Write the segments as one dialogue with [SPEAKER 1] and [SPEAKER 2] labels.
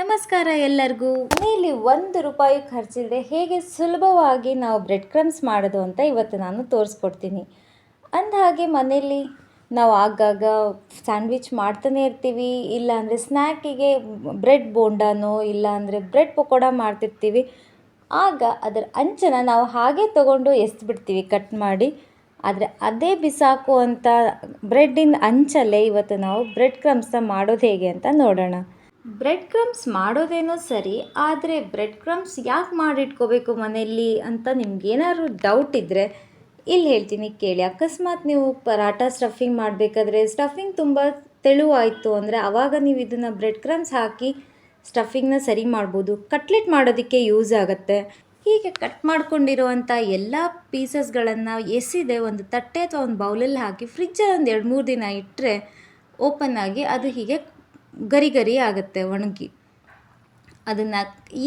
[SPEAKER 1] ನಮಸ್ಕಾರ ಎಲ್ಲರಿಗೂ. ಮನೆಯಲ್ಲಿ ಒಂದು ರೂಪಾಯಿ ಖರ್ಚಿಲ್ಲದೆ ಹೇಗೆ ಸುಲಭವಾಗಿ ನಾವು ಬ್ರೆಡ್ ಕ್ರಮ್ಸ್ ಮಾಡೋದು ಅಂತ ಇವತ್ತು ನಾನು ತೋರಿಸ್ಕೊಡ್ತೀನಿ. ಅಂದಹಾಗೆ ಮನೆಯಲ್ಲಿ ನಾವು ಆಗಾಗ ಸ್ಯಾಂಡ್ವಿಚ್ ಮಾಡ್ತಾನೆ ಇರ್ತೀವಿ, ಇಲ್ಲಾಂದರೆ ಸ್ನ್ಯಾಕಿಗೆ ಬ್ರೆಡ್ ಬೋಂಡಾನೋ, ಇಲ್ಲಾಂದರೆ ಬ್ರೆಡ್ ಪಕೋಡ ಮಾಡ್ತಿರ್ತೀವಿ. ಆಗ ಅದರ ಅಂಚನ ನಾವು ಹಾಗೆ ತೊಗೊಂಡು ಎಸ್ಬಿಡ್ತೀವಿ ಕಟ್ ಮಾಡಿ. ಆದರೆ ಅದೇ ಬಿಸಾಕುವಂಥ ಬ್ರೆಡ್ಡಿನ ಅಂಚಲ್ಲೇ ಇವತ್ತು ನಾವು ಬ್ರೆಡ್ ಕ್ರಮ್ಸ್ನ ಮಾಡೋದು ಹೇಗೆ ಅಂತ ನೋಡೋಣ. ಬ್ರೆಡ್ ಕ್ರಮ್ಸ್ ಮಾಡೋದೇನೋ ಸರಿ, ಆದರೆ ಬ್ರೆಡ್ ಕ್ರಮ್ಸ್ ಯಾಕೆ ಮಾಡಿಟ್ಕೋಬೇಕು ಮನೆಯಲ್ಲಿ ಅಂತ ನಿಮ್ಗೇನಾದ್ರು ಡೌಟ್ ಇದ್ದರೆ ಇಲ್ಲಿ ಹೇಳ್ತೀನಿ ಕೇಳಿ. ಅಕಸ್ಮಾತ್ ನೀವು ಪರಾಟ ಸ್ಟಫಿಂಗ್ ಮಾಡಬೇಕಾದ್ರೆ ಸ್ಟಫಿಂಗ್ ತುಂಬ ತೆಳುವಾಯಿತು ಅಂದರೆ ಆವಾಗ ನೀವು ಇದನ್ನು ಬ್ರೆಡ್ ಕ್ರಮ್ಸ್ ಹಾಕಿ ಸ್ಟಫಿಂಗ್ನ ಸರಿ ಮಾಡ್ಬೋದು. ಕಟ್ಲೆಟ್ ಮಾಡೋದಕ್ಕೆ ಯೂಸ್ ಆಗುತ್ತೆ. ಹೀಗೆ ಕಟ್ ಮಾಡ್ಕೊಂಡಿರುವಂಥ ಎಲ್ಲ ಪೀಸಸ್ಗಳನ್ನು ಎಸಿದೆ ಒಂದು ತಟ್ಟೆ ಅಥವಾ ಒಂದು ಬೌಲಲ್ಲಿ ಹಾಕಿ ಫ್ರಿಜ್ಜಲ್ಲಿ ಒಂದು ಎರಡು ಮೂರು ದಿನ ಇಟ್ಟರೆ ಓಪನ್ ಆಗಿ ಅದು ಹೀಗೆ ಗರಿ ಗರಿ ಆಗುತ್ತೆ ಒಣಗಿ. ಅದನ್ನು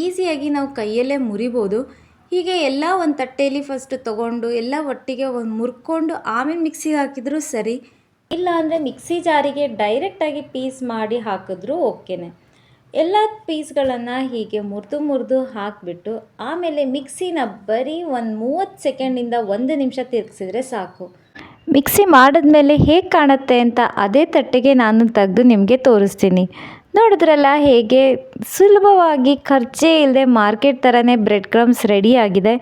[SPEAKER 1] ಈಸಿಯಾಗಿ ನಾವು ಕೈಯಲ್ಲೇ ಮುರಿಬೋದು. ಹೀಗೆ ಎಲ್ಲ ಒಂದು ತಟ್ಟೆಯಲ್ಲಿ ಫಸ್ಟ್ ತೊಗೊಂಡು, ಎಲ್ಲ ಒಟ್ಟಿಗೆ ಒಂದು ಮುರ್ಕೊಂಡು, ಆಮೇಲೆ ಮಿಕ್ಸಿಗೆ ಹಾಕಿದರೂ ಸರಿ. ಇಲ್ಲ ಅಂದರೆ ಮಿಕ್ಸಿ ಜಾರಿಗೆ ಡೈರೆಕ್ಟಾಗಿ ಪೀಸ್ ಮಾಡಿ ಹಾಕಿದ್ರೂ ಓಕೆನೆ. ಎಲ್ಲ ಪೀಸ್ಗಳನ್ನು ಹೀಗೆ ಮುರಿದು ಮುರಿದು ಹಾಕಿಬಿಟ್ಟು, ಆಮೇಲೆ ಮಿಕ್ಸಿನ ಬರೀ ಒಂದು ಮೂವತ್ತು ಸೆಕೆಂಡಿಂದ ಒಂದು ನಿಮಿಷ ತಿರುಗಿಸಿದ್ರೆ ಸಾಕು. ಮಿಕ್ಸಿ ಮಾಡಿದ್ಮೇಲೆ ಹೇಗೆ ಕಾಣುತ್ತೆ ಅಂತ ಅದೇ ತಟ್ಟೆಗೆ ನಾನು ತೆಗೆದು ನಿಮಗೆ ತೋರಿಸ್ತೀನಿ. ನೋಡಿದ್ರಲ್ಲ ಹೇಗೆ? ಸುಲಭವಾಗಿ ಖರ್ಚೇ ಇಲ್ಲದೆ ಮಾರ್ಕೆಟ್ ಥರನೇ ಬ್ರೆಡ್ ಕ್ರಮ್ಸ್ ರೆಡಿ ಆಗಿದೆ.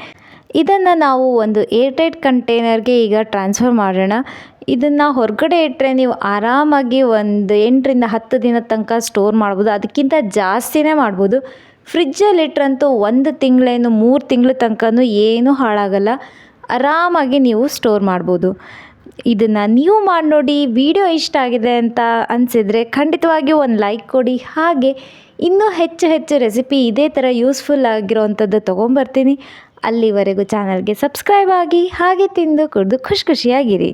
[SPEAKER 1] ಇದನ್ನು ನಾವು ಒಂದು ಏರ್ಟೈಟ್ ಕಂಟೈನರ್ಗೆ ಈಗ ಟ್ರಾನ್ಸ್ಫರ್ ಮಾಡೋಣ. ಇದನ್ನು ಹೊರಗಡೆ ಇಟ್ಟರೆ ನೀವು ಆರಾಮಾಗಿ ಒಂದು ಎಂಟರಿಂದ ಹತ್ತು ದಿನ ತನಕ ಸ್ಟೋರ್ ಮಾಡ್ಬೋದು. ಅದಕ್ಕಿಂತ ಜಾಸ್ತಿನೇ ಮಾಡ್ಬೋದು. ಫ್ರಿಜ್ಜಲ್ಲಿ ಇಟ್ರಂತೂ ಒಂದು ತಿಂಗಳೇನು ಮೂರು ತಿಂಗಳ ತನಕನೂ ಏನೂ ಹಾಳಾಗಲ್ಲ. ಆರಾಮಾಗಿ ನೀವು ಸ್ಟೋರ್ ಮಾಡ್ಬೋದು. ಇದನ್ನು ನೀವು ಮಾಡಿ ನೋಡಿ ವಿಡಿಯೋ ಇಷ್ಟ ಆಗಿದೆ ಅಂತ ಅನಿಸಿದರೆ ಖಂಡಿತವಾಗಿಯೂ ಒಂದು ಲೈಕ್ ಕೊಡಿ. ಹಾಗೆ ಇನ್ನೂ ಹೆಚ್ಚು ಹೆಚ್ಚು ರೆಸಿಪಿ ಇದೇ ಥರ ಯೂಸ್ಫುಲ್ ಆಗಿರೋವಂಥದ್ದು ತೊಗೊಂಬರ್ತೀನಿ. ಅಲ್ಲಿವರೆಗೂ ಚಾನಲ್ಗೆ ಸಬ್ಸ್ಕ್ರೈಬ್ ಆಗಿ ಹಾಗೆ ತಿಂದು ಕುಡಿದು ಖುಷಿ ಖುಷಿಯಾಗಿರಿ.